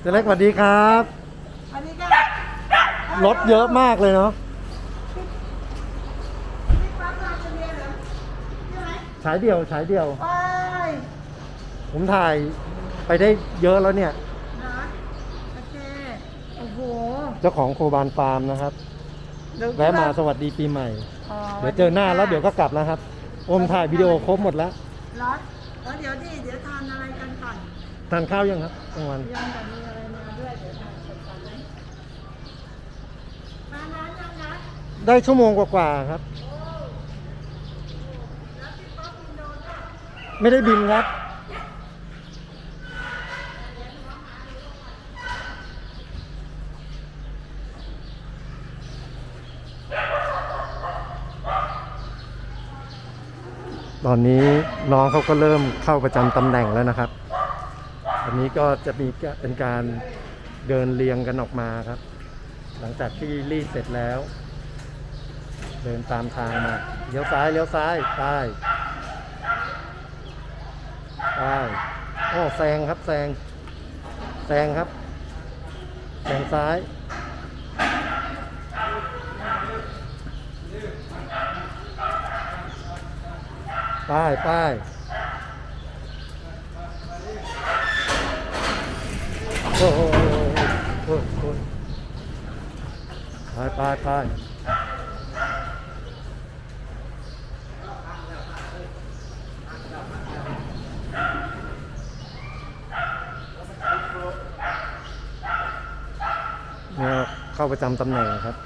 เล็กสวัสดีครับ อันนี้ก็รถเยอะมากเลยเนาะนี่ปั๊บมาจะเรียนเหรอใช่ไหมฉายเดียวฉายเดียว ไปผมถ่ายไปได้เยอะแล้วเนี่ย นะโอเค โอ้โหเจ้าของโคบานฟาร์มนะครับแวะมาสวัสดีปีใหม่ อ๋อเดี๋ยวเจอหน้าแล้วเดี๋ยวก็กลับแล้วครับโอมถ่ายวิดีโอครบหมดแล้วเหรอแล้วเดี๋ยวดิเดี๋ยวทานอะไรกันก่อนทานข้าวยังครับกลางวัน ยังแต่มีอะไรมา ด้วยเดี๋ยวทานเสร็จก่อนไหมานานยังนะได้ชั่วโมงกว่าๆครับ ไม่ได้บินครับ ตอนนี้น้องเขาก็เริ่มเข้าประจำตำแหน่งแล้วนะครับ อันนี้ก็จะมีเป็นการ เดินเรียงกันออกมาครับ หลังจากที่รีดเสร็จแล้ว เดินตามทางมาเลี้ยวซ้ายเลี้ยวซ้ายไปได้โอ้แซงครับแซงแซงครับแซงซ้ายป้ายป้ายโอ้โห คนคนไปไปไปเนี่ยเข้าประจำตำแหน่งครับ